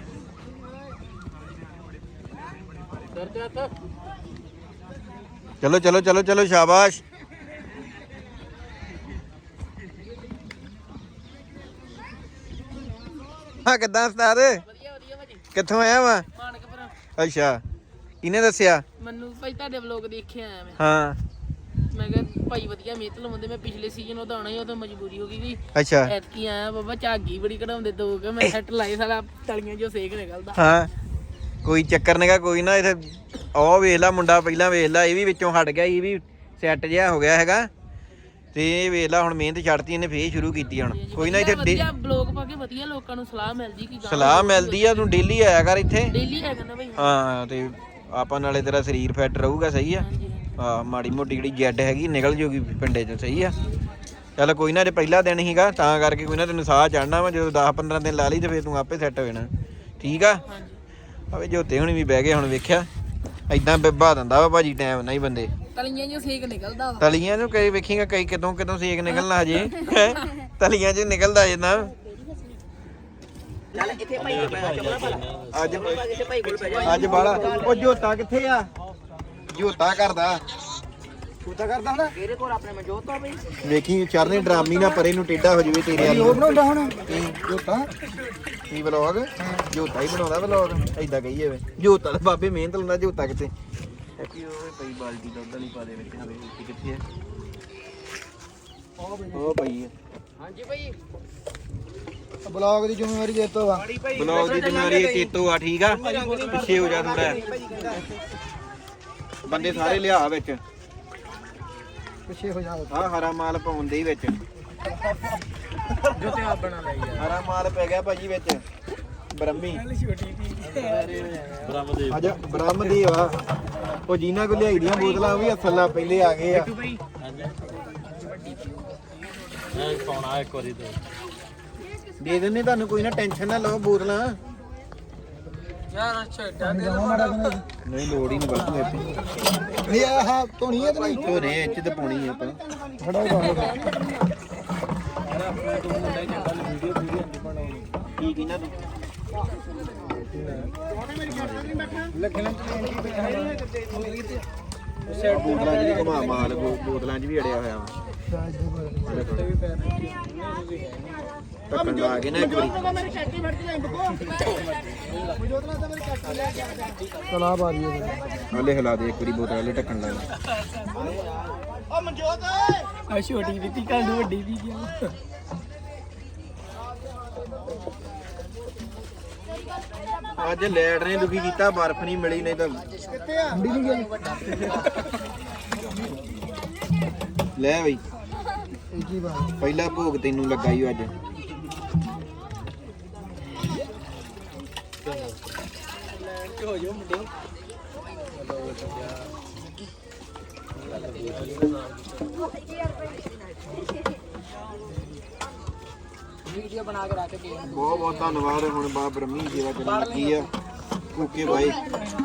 [SPEAKER 3] ਸਿਰ ਤੇ ਹੱਥ।
[SPEAKER 1] ਚਲੋ ਚਲੋ ਚਲੋ ਚਲੋ, ਸ਼ਾਬਾਸ਼। ਹਾਂ ਕਿੱਦਾਂ ਉਸਤਾਦ?
[SPEAKER 4] ਵਧੀਆ ਵਧੀਆ ਭਾਜੀ।
[SPEAKER 1] ਕਿੱਥੋਂ ਆਇਆ ਵਾ?
[SPEAKER 4] ਮਾਨਕਪੁਰ।
[SPEAKER 1] ਅੱਛਾ ਕਿਹਨੇ ਦੱਸਿਆ?
[SPEAKER 4] ਮੈਨੂੰ ਭਾਈ ਤੁਹਾਡੇ ਵਲੋਗ ਦੇਖਿਆ ਆਇਆ ਮੈਂ।
[SPEAKER 1] ਹਾਂ।
[SPEAKER 4] ਮੈਂ ਕਿਹਾ ਭਾਈ ਵਧੀਆ ਮਿਹਨਤ ਲਾਉਂਦੇ ਮੈਂ ਪਿਛਲੇ ਸੀਜ਼ਨ ਉਹਦਾ ਆਉਣਾ ਹੀ ਉਦੋਂ ਮਜਬੂਰੀ ਹੋ ਗਈ ਵੀ
[SPEAKER 1] ਅੱਛਾ।
[SPEAKER 4] ਐਤਕੀ ਆਇਆ ਬਾਬਾ ਝਾਗੀ ਬੜੀ ਕਢਾਉਂਦੇ ਦੋ ਕਿ। ਮੈਂ ਸੈੱਟ ਲਾਏ ਸਾਲਾ ਤਲੀਆਂ ਜੋ ਸੇਕ ਨਿਕਲਦਾ
[SPEAKER 1] ਹਾਂ। ਕੋਈ ਚੱਕਰ ਨਹੀਂਗਾ ਕੋਈ ਨਾ ਇਥੇ ਉਹ ਵੇਖ ਲਾ ਮੁੰਡਾ ਪਹਿਲਾਂ ਵੇਖ ਲਾ ਇਹ ਵੀ ਵਿੱਚੋਂ ਹਟ ਗਿਆ ਇਹ ਵੀ ਸੈੱਟ ਜਿਹਾ ਹੋ ਗਿਆ ਹੈਗਾ। ਤੇ ਇਹ ਵੇਖ ਲਾ ਹੁਣ ਮਿਹਨਤ ਛੱਡਤੀ ਇਹਨੇ ਫੇਰ ਸ਼ੁਰੂ ਕੀਤੀ ਹੁਣ। ਕੋਈ ਨਾ ਇੱਥੇ ਡੇ-
[SPEAKER 4] ਵਧੀਆ ਬਲੌਗ ਪਾ ਕੇ ਵਧੀਆ ਲੋਕਾਂ ਨੂੰ ਸਲਾਹ ਮਿਲਦੀ ਕਿ
[SPEAKER 1] ਸਲਾਹ ਮਿਲਦੀ ਆ ਤੂੰ ਡੇਲੀ ਆਇਆ ਕਰ ਇੱਥੇ।
[SPEAKER 4] ਡੇਲੀ ਹੈਗਾ ਨਾ ਭਾਈ।
[SPEAKER 1] ਹਾਂ ਤੇ ਆਪਾਂ ਨਾਲੇ ਤੇਰਾ ਸਰੀਰ ਫਿੱਟ ਰਹੂਗਾ ਸਹੀ ਆ।
[SPEAKER 4] ਹਾਂਜੀ।
[SPEAKER 1] ਆ ਮਾੜੀ ਮੋਟੀ ਜਿਹੜੀ ਜੈਡ ਹੈਗੀ ਨਿਕਲ ਜੂਗੀ ਪਿੰਡੇ 'ਚ ਸਹੀ ਆ। ਚੱਲ ਕੋਈ ਨਾ ਜੇ ਪਹਿਲਾ ਦਿਨ ਹੀਗਾ ਤਾਂ ਕਰਕੇ ਕੋਈ ਨਾ ਤੈਨੂੰ ਸਾਹ ਚੜਨਾ ਵਾ ਜਦੋਂ 10 15 ਦਿਨ ਲਾ ਲਈ ਤੇ ਫੇਰ ਤੂੰ ਆਪੇ ਸੈੱਟ ਹੋ ਜਾਣਾ। ਠੀਕ ਆ?
[SPEAKER 4] ਹਾਂਜੀ।
[SPEAKER 1] ਆਵੇ ਜੋਤੇ ਹੁਣੀ ਵੀ ਬਹਿ ਗਏ ਹੁਣ ਵੇਖਿਆ। ਐਦਾਂ ਬਿੱਬਾ ਦਿੰਦਾ ਵਾ ਭਾਜੀ ਟਾਈਮ ਨਹੀਂ ਬੰਦੇ।
[SPEAKER 4] ਤਲੀਆਂ ਜੋ ਸੇਕ ਨਿਕਲਦਾ ਵਾ।
[SPEAKER 1] ਤਲੀਆਂ ਨੂੰ ਕਈ ਵੇਖੀਗਾ ਕਈ ਕਿਦੋਂ ਕਿਦੋਂ ਸੇਕ ਨਿਕਲਣਾ ਹਜੇ। ਹੈਂ? ਤਲੀਆਂ 'ਚ ਨਿਕਲਦਾ ਜੇ ਨਾ ਅੱਜ ਅੱਜ ਬਾਲਾ ਉਹ ਜੋਤਾ ਕਿੱਥੇ ਆ? ਜੋਤਾ ਕਰਦਾ।
[SPEAKER 2] ਕੁੱਤਾ ਕਰਦਾ ਹੁਣ
[SPEAKER 4] ਇਹਦੇ ਕੋਲ ਆਪਣੇ ਮਨਜੋਤ ਆ ਬਈ।
[SPEAKER 1] ਵੇਖੀ ਚਰਨੇ ਡਰਾਮੀ ਨਾ ਪਰੇ ਨੂੰ ਟੇਡਾ ਹੋ ਜਵੇ ਤੇਰੇ
[SPEAKER 2] ਉਹ
[SPEAKER 1] ਵਾਲੀ
[SPEAKER 2] ਬਣਾਉਂਦਾ ਹੁਣ? ਜੋਤਾ?
[SPEAKER 1] ਕੀ ਵਲੌਗ? ਜੋਤਾ ਹੀ ਬਣਾਉਂਦਾ ਵਲੌਗ। ਐਦਾਂ ਕਹੀਏ ਵੇ। ਜੋਤਾ ਦਾ ਬਾਬੇ ਮਿਹਨਤ ਲਾਉਂਦਾ ਜੋਤਾ ਕਿਤੇ ਹੈਪੀ ਓਏ ਪਈ ਬਾਲਟੀ ਦੁੱਧ ਵਾਲੀ ਪਾ ਦੇ ਵਿੱਚ ਹਾਂ ਵੇ ਕਿੱਥੇ ਹੈ ਉਹ ਪਈ ਹੈ
[SPEAKER 4] ਹਾਂਜੀ ਭਾਈ
[SPEAKER 2] ਬਲੌਗ ਦੀ ਜ਼ਿੰਮੇਵਾਰੀ ਦੇ ਤੋ ਵਾ।
[SPEAKER 1] ਬਲੌਗ ਦੀ ਜ਼ਿੰਮੇਵਾਰੀ ਇਹ ਚੇਤੋ ਆ ਠੀਕ ਆ? ਪਿੱਛੇ ਹੋ ਜਾ ਥੋੜਾ ਬੰਦੇ ਸਾਰੇ ਲਿਆ ਵਿੱਚ।
[SPEAKER 2] ਪਿੱਛੇ ਹੋ ਜਾ।
[SPEAKER 1] ਆ ਹਰਾ ਮਾਲ ਪਾਉਣ ਦੇ ਹੀ ਵਿੱਚ।
[SPEAKER 3] ਜੋ ਤੇ ਆਪ ਬਣਾ ਲਈ ਯਾਰ
[SPEAKER 1] ਹਰਾ ਮਾਲ ਪੈ ਗਿਆ ਭਾਜੀ ਵਿੱਚ। ਬ੍ਰਹਮੀ।
[SPEAKER 3] ਬ੍ਰਹਮਦੇਵ
[SPEAKER 1] ਅੱਜ ਬ੍ਰਹਮਦੇਵ ਆ। ਉਹ ਜਿਨ੍ਹਾਂ ਕੋ ਲਿਆਈ ਦੀਆਂ ਬੋਤਲਾਂ ਉਹ ਵੀ ਅਸਲਾ ਪਹਿਲੇ ਆ ਗਏ ਆ।
[SPEAKER 3] ਇਹ ਪਾਉਣਾ ਇੱਕ ਵਾਰੀ ਤੇ
[SPEAKER 1] ਦੇ ਦਿੰਨੇ ਤੁਹਾਨੂੰ ਕੋਈ ਨਾ ਟੈਨਸ਼ਨ ਨਾ ਲਓ ਬੋਤਲਾਂ।
[SPEAKER 4] ਯਾਰ ਅੱਛਾ
[SPEAKER 1] ਨਹੀਂ ਲੋੜ ਹੀ ਨਹੀਂ ਬਸ ਮੇਰੇ
[SPEAKER 2] ਨਹੀਂ ਆਹ ਧੋਣੀ ਹੈ ਤੇ ਨਹੀਂ?
[SPEAKER 1] ਧੋਰੇ ਇੱਚ ਤੇ ਪਾਉਣੀ ਆ ਆਪਾਂ।
[SPEAKER 2] ਖੜਾ ਹੋ
[SPEAKER 1] ਕੀ ਕਿਨਾ ਤੂੰ?
[SPEAKER 2] ਲੱਗਣਾ
[SPEAKER 1] ਬੋਤਲਾਂ ਵੀ ਘੁਮਾ ਮਾਲ ਬੋਤਲਾਂ ਚ ਵੀ ਅੜਿਆ ਹੋਇਆ ਵਾ। ਢੱਕਣ ਲਾ ਕੇ ਨਾ ਇੱਕ ਵਾਰੀ।
[SPEAKER 2] ਚਲਾ ਬਾਜੀ
[SPEAKER 1] ਹਲੇ ਹਿਲਾ ਦੇ ਇੱਕ ਵਾਰੀ ਬੋਤਲ ਹਲੇ ਢੱਕਣ ਲਾ ਦੇ।
[SPEAKER 4] ਆ ਛੋਟੀ ਦਿੱਤੀ ਕਾਂਡੂ ਵੱਡੀ ਦੀ ਗਿਆ।
[SPEAKER 1] ਅੱਜ ਲੈਟ ਨੇ ਦੁਖੀ ਕੀਤਾ, ਬਰਫ਼ ਨਹੀਂ ਮਿਲੀ, ਨਹੀਂ ਤਾਂ
[SPEAKER 5] ਠੰਡੀ ਨਹੀਂ ਗਈ
[SPEAKER 1] ਲੈ ਬਈ।
[SPEAKER 5] ਇਹ ਕੀ ਬਾਤ
[SPEAKER 1] ਪਹਿਲਾ ਭੋਗ ਤੈਨੂੰ ਲੱਗਾ ਈ ਓ ਅੱਜ।
[SPEAKER 6] ਵੀਡੀਓ ਬਣਾ ਕੇ ਰੱਖ ਕੇ
[SPEAKER 1] ਬਹੁਤ ਬਹੁਤ ਧੰਨਵਾਦ ਹੁਣ ਬਾਬਾ ਬ੍ਰਹਮੀ ਸੇਵਾ ਚੱਲਣ ਲੱਗੀ ਆ। ਓਕੇ ਬਾਈ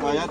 [SPEAKER 1] ਆਇਆ